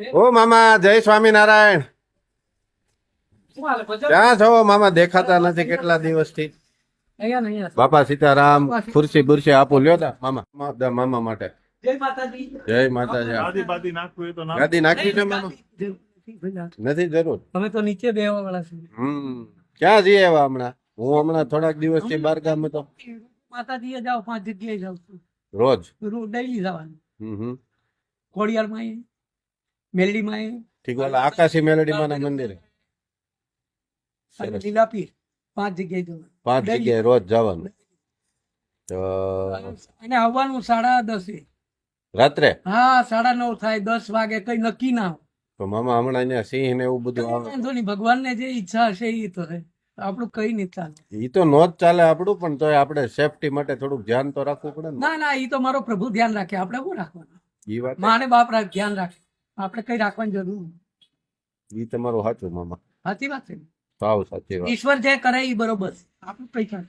ઓ મામા જય સ્વામિનારાયણ. ક્યાં છો મામા? દેખાતા નથી કેટલા દિવસથી? બાપા સીતારામ ખુરશી બુરશી આપું લ્યો તા મામા. મામા માટે. જય માતાજી. જય માતાજી. ગાદી બાદી નાખવું હોય તો નાખો. ગાદી નાખી છે મામા? નથી જરૂર. તમે તો નીચે બેવા વાળા છો હમ. ક્યાં જઈએ એવા હમણાં? હું હમણાં થોડાક દિવસથી બાર ગામ હતો. માતાજીએ જાવ પાંચ જગ્યાએ જાવ રોજ? રોજ ડેલી જવાનું. હમ હમ. ખોડિયારમાં મેલડીમાં ઠીક ઓલા આકાશી મેલડી માના મંદિરે. અને પાંચ જગ્યાએ જવાનું. પાંચ. જગ્યાએ રોજ જવાનું. તો અને આવવાનું સાડા દસે. રાત્રે? હા સાડા નવ થાય દસ વાગે કઈ નક્કી ના તો મામા હમણાં અહીંયા સિંહ ને એવું બધું આવે. વાંધો નહીં ભગવાનને જે ઈચ્છા હશે એ તો છે. આપણું કઈ નહીં ચાલે. એ તો નો જ ચાલે આપણું પણ તો આપણે સેફટી માટે થોડુંક ધ્યાન તો રાખવું પડે ના. ના એ તો મારો પ્રભુ ધ્યાન રાખે આપણે શું રાખવાનું? માને બાપ ધ્યાન રાખે. આપણે કઈ રાખવાની જરૂર નથી. તમારો સાચું મામા. સાચી વાત છે. સાવ સાચી વાત. ઈશ્વર જે કરે એ બરોબર આપણે પૈસા.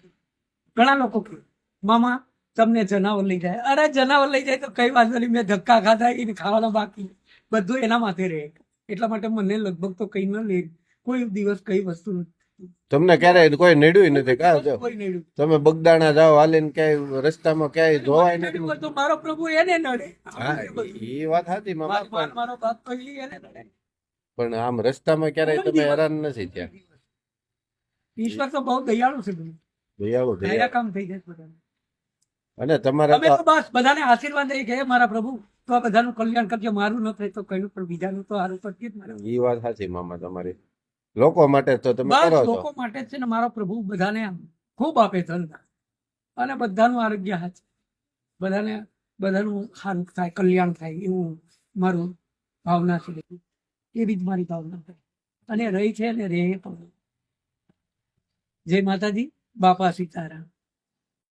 ઘણા લોકો કે મામા તમને જનાવર લઈ જાય. અરે જનાવર લઈ જાય તો કઈ વાંધો નહીં. મેં ધક્કા ખાધા એને ખાવાના બાકી બધું એના માથે રહે. એટલા માટે મને લગભગ તો કઈ ન લે. કોઈ દિવસ કઈ વસ્તુ નથી. તમને ક્યારેય કોઈ નડ્યું નથી કા તમે બગદાણા જાઓ હાલીને ક્યાંય રસ્તામાં ક્યાંય જોવાય નથી. મારો પ્રભુ એને નડે. હા એ વાત હતી મારો- બાપ. એને નડે. પણ આમ રસ્તામાં ક્યારેય તમે હેરાન નથી ત્યાં ઈશ્વર તો બહુ દયાળુ છે દયાળુ દયા કામ થઈ જાય. અને તમારે તમે તો બસ બધાને આશીર્વાદ દઈ કે મારા પ્રભુ તો આ બધાનું કલ્યાણ કરજો. મારું ન થાય તો કયું પણ બીજાનું તો સારું કરજે જ મારે એ વાત સાચી મામા તમારી. લોકો માટે તો તમે કરો છો. લોકો માટે છે ને મારા પ્રભુ બધાને ખૂબ આપે ધન અને બધાનું આરોગ્ય હાથ બધાને બધાનું સારું થાય કલ્યાણ થાય એવું મારું ભાવના છે. એવી જ મારી ભાવના છે. અને રહી છે અને રહે પણ. જય માતાજી બાપા સીતારામ.